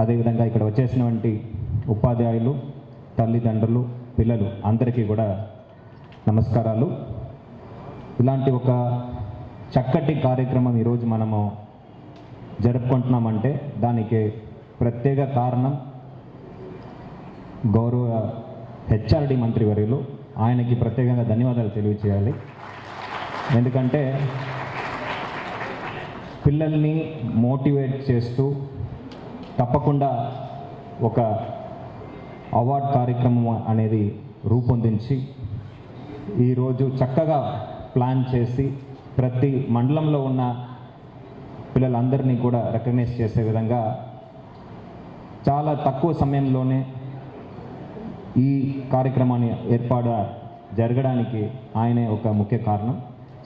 అదేవిధంగా ఇక్కడ వచ్చేసినటువంటి ఉపాధ్యాయులు తల్లిదండ్రులు పిల్లలు అందరికీ కూడా నమస్కారాలు. ఇలాంటి ఒక చక్కటి కార్యక్రమం ఈరోజు మనము జరుపుకుంటున్నామంటే దానికి ప్రత్యేక కారణం గౌరవ హెచ్ఆర్డి మంత్రివర్యులు ఆయనకి ప్రత్యేకంగా ధన్యవాదాలు తెలియచేయాలి. ఎందుకంటే పిల్లల్ని మోటివేట్ చేస్తూ తప్పకుండా ఒక అవార్డ్ కార్యక్రమం అనేది రూపొందించి ఈరోజు చక్కగా ప్లాన్ చేసి ప్రతి మండలంలో ఉన్న పిల్లలందరినీ కూడా రికగ్నైజ్ చేసే విధంగా చాలా తక్కువ సమయంలోనే ఈ కార్యక్రమాన్ని ఏర్పాటు జరగడానికి ఆయనే ఒక ముఖ్య కారణం.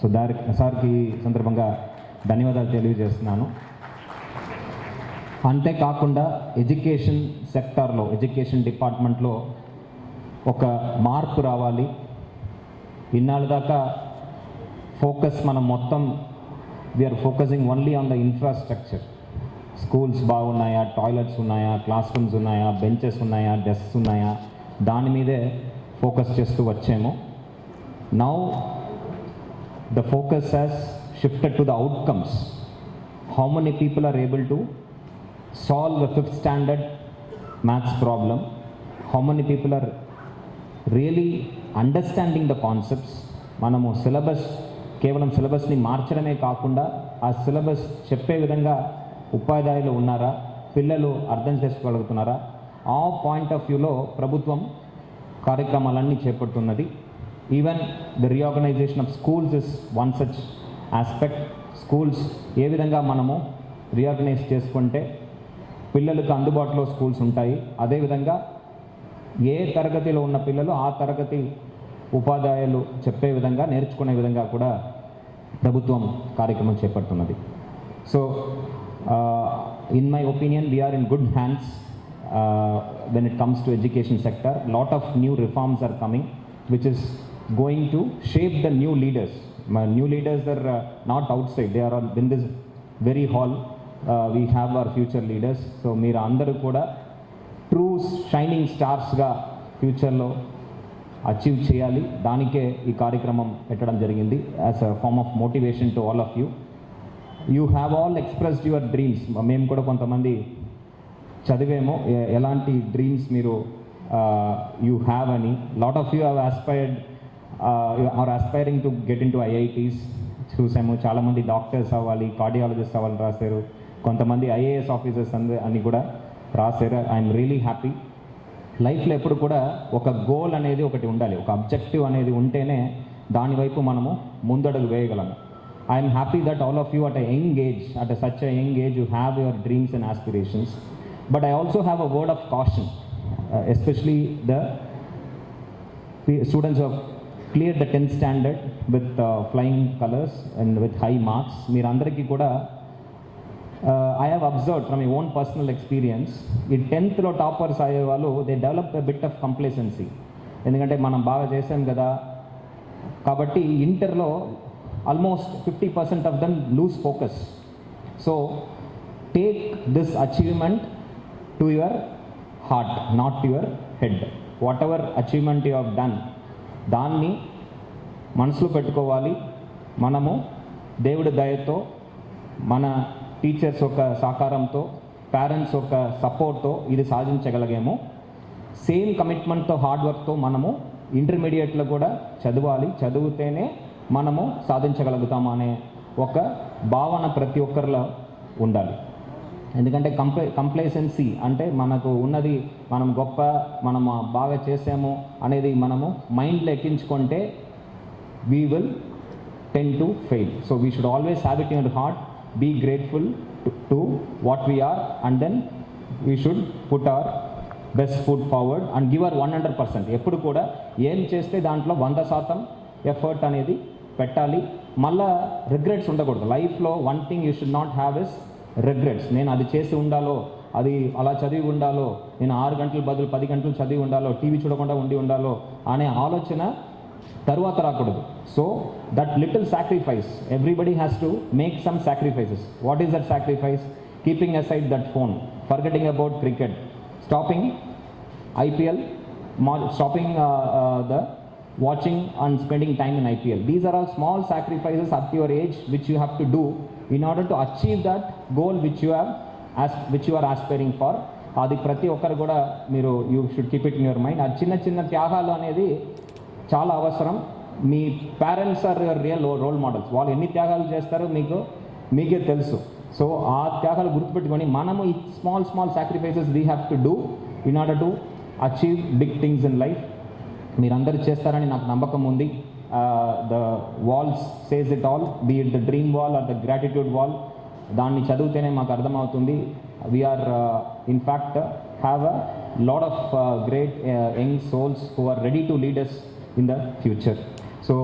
సో దారి సార్కి ఈ సందర్భంగా ధన్యవాదాలు తెలియజేస్తున్నాను. అంతేకాకుండా ఎడ్యుకేషన్ సెక్టార్లో ఎడ్యుకేషన్ డిపార్ట్మెంట్లో ఒక మార్పు రావాలి. ఇన్నాళ్ళ దాకా ఫోకస్ మనం మొత్తం we are focusing only on the infrastructure schools బాగున్నాయా టాయిలెట్స్ ఉన్నాయా క్లాస్ రూమ్స్ ఉన్నాయా బెంచెస్ ఉన్నాయా డెస్క్స్ ఉన్నాయా దాని మీదే ఫోకస్ చేస్తూ వచ్చాము. Now the focus has shifted to the outcomes how many people are able to solve a fifth standard maths problem. How many people are really understanding the concepts మనము syllabus కేవలం సిలబస్ని మార్చడమే కాకుండా ఆ సిలబస్ చెప్పే విధంగా ఉపాధ్యాయులు ఉన్నారా? పిల్లలు అర్థం చేసుకోగలుగుతున్నారా? ఆ పాయింట్ ఆఫ్ వ్యూలో ప్రభుత్వం కార్యక్రమాలన్నీ చేపడుతున్నది. Even the reorganisation of schools is one such aspect schools ఏ విధంగా మనము రీఆర్గనైజ్ చేసుకుంటే పిల్లలకు అందుబాటులో స్కూల్స్ ఉంటాయి. అదేవిధంగా ఏ తరగతిలో ఉన్న పిల్లలు ఆ తరగతి ఉపాధ్యాయులు చెప్పే విధంగా నేర్చుకునే విధంగా కూడా ప్రభుత్వం కార్యక్రమం చేపడుతున్నది. So in my opinion we are in good hands when it comes to education sector lot of new reforms are coming which is going to shape the new leaders new leaders are not outside they are in this very hall we have our future leaders so మీరు అందరూ కూడా true shining స్టార్స్గా ఫ్యూచర్లో achieve చేయాలి. దానికే ఈ కార్యక్రమం పెట్టడం జరిగింది. As a form of motivation to all of you you have all expressed your dreams మేము కూడా కొంతమంది చదివేమో ఎలాంటి డ్రీమ్స్ మీరు uh, యూ హ్యావ్ అని. Lot of you have aspired or aspiring to get into IITs చూసాము. చాలామంది డాక్టర్స్ అవ్వాలి కార్డియాలజిస్ట్ అవ్వాలని రాశారు. కొంతమంది ఐఏఎస్ ఆఫీసర్స్ అంద అని కూడా రాశారు. ఐఎమ్ రియలీ హ్యాపీ లైఫ్లో ఎప్పుడు కూడా ఒక గోల్ అనేది ఒకటి ఉండాలి. ఒక అబ్జెక్టివ్ అనేది ఉంటేనే దాని వైపు మనము ముందడుగు వేయగలము I'm happy that all of you at a young age at a such a young age you have your dreams and aspirations but I also have a word of caution especially the students of clear the tenth standard with flying colours and with high marks మీరందరికీ కూడా I have observe from my own personal experience ఈ టెన్త్లో toppers అయ్యే వాళ్ళు they develop a bit of complacency ఎందుకంటే మనం బాగా చేసాం కదా. కాబట్టి ఇంటర్లో almost fifty percent of them lose focus so take this achievement to your heart not your head whatever achievement you have done దాన్ని మనసులో పెట్టుకోవాలి. మనము దేవుడి దయతో మన టీచర్స్ యొక్క సహకారంతో పేరెంట్స్ యొక్క సపోర్ట్తో ఇది సాధించగలిగాము. సేమ్ కమిట్మెంట్తో హార్డ్ వర్క్తో మనము ఇంటర్మీడియట్లో కూడా చదవాలి. చదివితేనే మనము సాధించగలుగుతాము అనే ఒక భావన ప్రతి ఒక్కరిలో ఉండాలి. ఎందుకంటే కంప్లే కంప్లైసెన్సీ అంటే మనకు ఉన్నది మనం గొప్ప మనం బాగా చేసాము అనేది మనము మైండ్లో ఎక్కించుకుంటే we will tend to fail so we should always have it in heart be grateful to what we are and then we should put our best foot forward and give our one hundred percent ఎప్పుడు కూడా ఏం చేస్తే దాంట్లో వంద శాతం effort అనేది పెట్టాలి. మళ్ళా రిగ్రెట్స్ ఉండకూడదు. లైఫ్లో one thing you should not have is regrets నేను అది చేసి ఉండాలో అది అలా చదివి ఉండాలో నేను ఆరు గంటల బదులు పది గంటలు చదివి ఉండాలో టీవీ చూడకుండా ఉండి ఉండాలో అనే ఆలోచన తరువాత రాకూడదు. So that little sacrifice everybody has to make some sacrifices what is that sacrifice keeping aside that phone forgetting about cricket stopping IPL మా stopping the watching and spending time in IPL these are all small sacrifices at your age which you have to do in order to achieve that goal which you have as which you're aspiring for అది ప్రతి ఒక్కరు కూడా మీరు you should keep it in your mind ఆ చిన్న చిన్న త్యాగాలు అనేది చాలా అవసరం. మీ parents are your real role models వాళ్ళు ఎన్ని త్యాగాలు చేస్తారో మీకు మీకే తెలుసు. సో ఆ త్యాగాలు గుర్తుపెట్టుకొని మనము ఈ small small sacrifices we have to do in order to achieve big things in life మీరందరూ చేస్తారని నాకు నమ్మకం ఉంది. The walls says it all be it the dream wall or the gratitude wall దాన్ని చదివితేనే మాకు అర్థమవుతుంది. We are in fact have a lot of great young souls who are ready to leaders in the future. So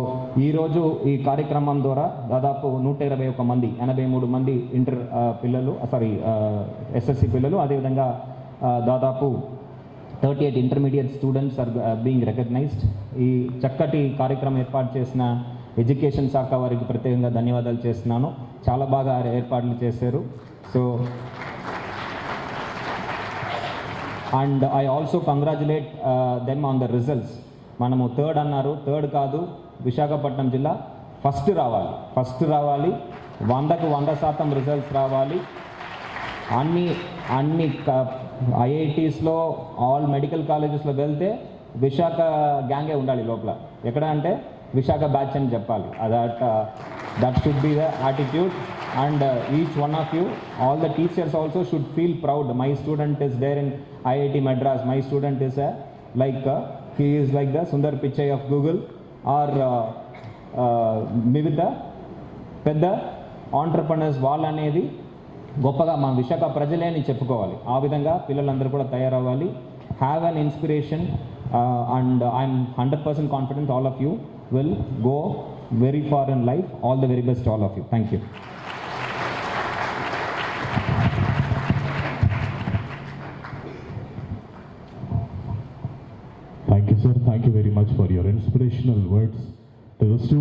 ఈరోజు ఈ కార్యక్రమం ద్వారా దాదాపు నూట ఇరవై ఒక మంది ఎనభై మూడు మంది ఇంటర్ పిల్లలు సారీ ఎస్ఎస్సి పిల్లలు అదేవిధంగా దాదాపు thirty eight intermediate students are being recognised. ఈ చక్కటి కార్యక్రమం ఏర్పాటు చేసిన ఎడ్యుకేషన్ శాఖ వారికి ప్రత్యేకంగా ధన్యవాదాలు చేస్తున్నాను. చాలా బాగా ఏర్పాట్లు చేశారు. So and I also congratulate them on the results. మనము థర్డ్ అన్నారు. థర్డ్ కాదు విశాఖపట్నం జిల్లా ఫస్ట్ రావాలి. ఫస్ట్ రావాలి. వందకు వంద శాతం రిజల్ట్స్ రావాలి. అన్ని అన్ని ఐఐటీస్లో ఆల్ మెడికల్ కాలేజెస్లో వెళ్తే విశాఖ గ్యాంగే ఉండాలి లోపల. ఎక్కడ అంటే విశాఖ బ్యాచ్ అని చెప్పాలి. That that should be the attitude and each one of you all the teachers also should feel proud my student is there in IIT Madras my student is like he is like the Sundar Pichai of Google or మిగతా పెద్ద entrepreneurs వాళ్ళు అనేది గొప్పగా మా విశాఖ ప్రజలే అని చెప్పుకోవాలి. ఆ విధంగా పిల్లలందరూ కూడా తయారవ్వాలి. Have an inspiration and I'm hundred percent confident all of you will go very far in life all the very best all of you thank you for your inspirational words to the students.